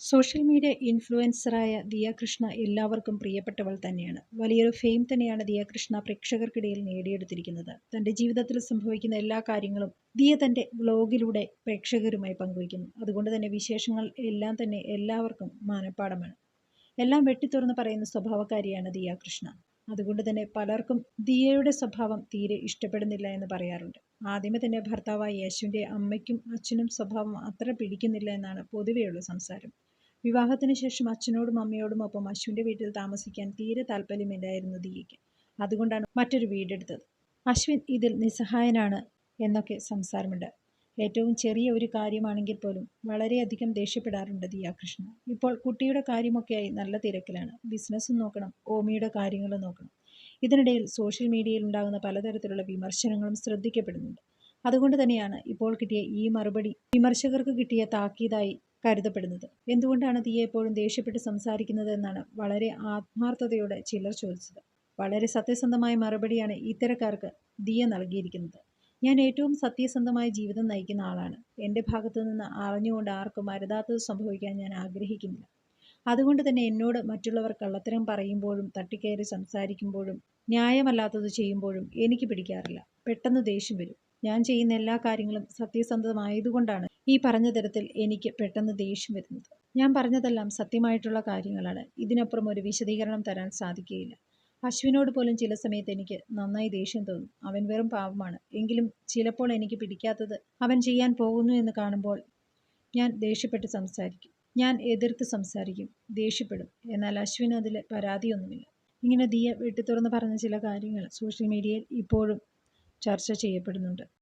Social media ഇൻഫ്ലുവൻസറായ ദിയ കൃഷ്ണ എല്ലാവർക്കും പ്രിയപ്പെട്ടവൾ തന്നെയാണ്. വലിയൊരു ഫെയിം തന്നെയാണ് ദിയ കൃഷ്ണ പ്രേക്ഷകർക്കിടയിൽ നേടിയെടുത്തിരിക്കുന്നത്. തന്റെ ജീവിതത്തിൽ സംഭവിക്കുന്ന എല്ലാ കാര്യങ്ങളും ദിയ തന്റെ വ്ലോഗിലൂടെ പ്രേക്ഷകരുമായി പങ്കുവയ്ക്കുന്നു. അതുകൊണ്ട് തന്നെ വിശേഷങ്ങൾ എല്ലാം തന്നെ എല്ലാവർക്കും മാനപ്പാടമാണ് എല്ലാം വെട്ടിത്തുറന്ന് പറയുന്ന സ്വഭാവക്കാരിയാണ് ദിയ കൃഷ്ണ അതുകൊണ്ട് തന്നെ പലർക്കും ദിയയുടെ സ്വഭാവം തീരെ ഇഷ്ടപ്പെടുന്നില്ല എന്ന് പറയാറുണ്ട്. ആദ്യമേ തന്നെ ഭർത്താവായ യേശുവിന്റെ അമ്മയ്ക്കും അച്ഛനും സ്വഭാവം അത്ര പിടിക്കുന്നില്ല എന്നാണ് പൊതുവെയുള്ള സംസാരം. വിവാഹത്തിന് ശേഷം അച്ഛനോടും അമ്മയോടും ഒപ്പം അശ്വിന്റെ വീട്ടിൽ താമസിക്കാൻ തീരെ താല്പര്യമില്ലായിരുന്നു ദിയയ്ക്ക്. അതുകൊണ്ടാണ് മറ്റൊരു വീടെടുത്തത്. അശ്വിൻ ഇതിൽ നിസ്സഹായനാണ് എന്നൊക്കെ സംസാരമുണ്ട്. ഏറ്റവും ചെറിയ ഒരു കാര്യമാണെങ്കിൽ പോലും വളരെയധികം ദേഷ്യപ്പെടാറുണ്ട് ദിയാകൃഷ്ണ ഇപ്പോൾ കുട്ടിയുടെ കാര്യമൊക്കെയായി നല്ല തിരക്കിലാണ്. ബിസിനസ്സും നോക്കണം ഓമിയുടെ കാര്യങ്ങളും നോക്കണം. ഇതിനിടയിൽ സോഷ്യൽ മീഡിയയിൽ ഉണ്ടാകുന്ന പലതരത്തിലുള്ള വിമർശനങ്ങളും ശ്രദ്ധിക്കപ്പെടുന്നുണ്ട്. അതുകൊണ്ട് തന്നെയാണ് ഇപ്പോൾ കിട്ടിയ ഈ മറുപടി വിമർശകർക്ക് കിട്ടിയ താക്കീതായി കരുതപ്പെടുന്നത്. എന്തുകൊണ്ടാണ് തീയെ എപ്പോഴും ദേഷ്യപ്പെട്ട് സംസാരിക്കുന്നത് എന്നാണ് വളരെ ആത്മാർത്ഥതയോടെ ചിലർ ചോദിച്ചത്. വളരെ സത്യസന്ധമായ മറുപടിയാണ് ഇത്തരക്കാർക്ക് ദിയ നൽകിയിരിക്കുന്നത്. ഞാൻ ഏറ്റവും സത്യസന്ധമായ ജീവിതം നയിക്കുന്ന ആളാണ്. എന്റെ ഭാഗത്തു നിന്ന് അറിഞ്ഞുകൊണ്ട് ആർക്കും അരുതാത്തത് സംഭവിക്കാൻ ഞാൻ ആഗ്രഹിക്കുന്നില്ല. അതുകൊണ്ട് തന്നെ എന്നോട് മറ്റുള്ളവർ കള്ളത്തരം പറയുമ്പോഴും തട്ടിക്കയറി സംസാരിക്കുമ്പോഴും ന്യായമല്ലാത്തത് ചെയ്യുമ്പോഴും എനിക്ക് പിടിക്കാറില്ല. പെട്ടെന്ന് ദേഷ്യം വരും. ഞാൻ ചെയ്യുന്ന എല്ലാ കാര്യങ്ങളും സത്യസന്ധമായതുകൊണ്ടാണ് ഈ പറഞ്ഞ തരത്തിൽ എനിക്ക് പെട്ടെന്ന് ദേഷ്യം വരുന്നത്. ഞാൻ പറഞ്ഞതെല്ലാം സത്യമായിട്ടുള്ള കാര്യങ്ങളാണ്. ഇതിനപ്പുറം ഒരു വിശദീകരണം തരാൻ സാധിക്കുകയില്ല. അശ്വിനോട് പോലും ചില സമയത്ത് എനിക്ക് നന്നായി ദേഷ്യം തോന്നും. അവൻ വെറും പാവമാണ്. എങ്കിലും ചിലപ്പോൾ എനിക്ക് പിടിക്കാത്തത് അവൻ ചെയ്യാൻ പോകുന്നു എന്ന് കാണുമ്പോൾ ഞാൻ ദേഷ്യപ്പെട്ട് സംസാരിക്കും. ഞാൻ എതിർത്ത് സംസാരിക്കും. ദേഷ്യപ്പെടും. എന്നാൽ അശ്വിന് അതിൽ പരാതിയൊന്നുമില്ല. ഇങ്ങനെ ദിയ വെട്ടിത്തുറന്ന് പറഞ്ഞ ചില കാര്യങ്ങൾ സോഷ്യൽ മീഡിയയിൽ ഇപ്പോഴും ചർച്ച ചെയ്യപ്പെടുന്നുണ്ട്.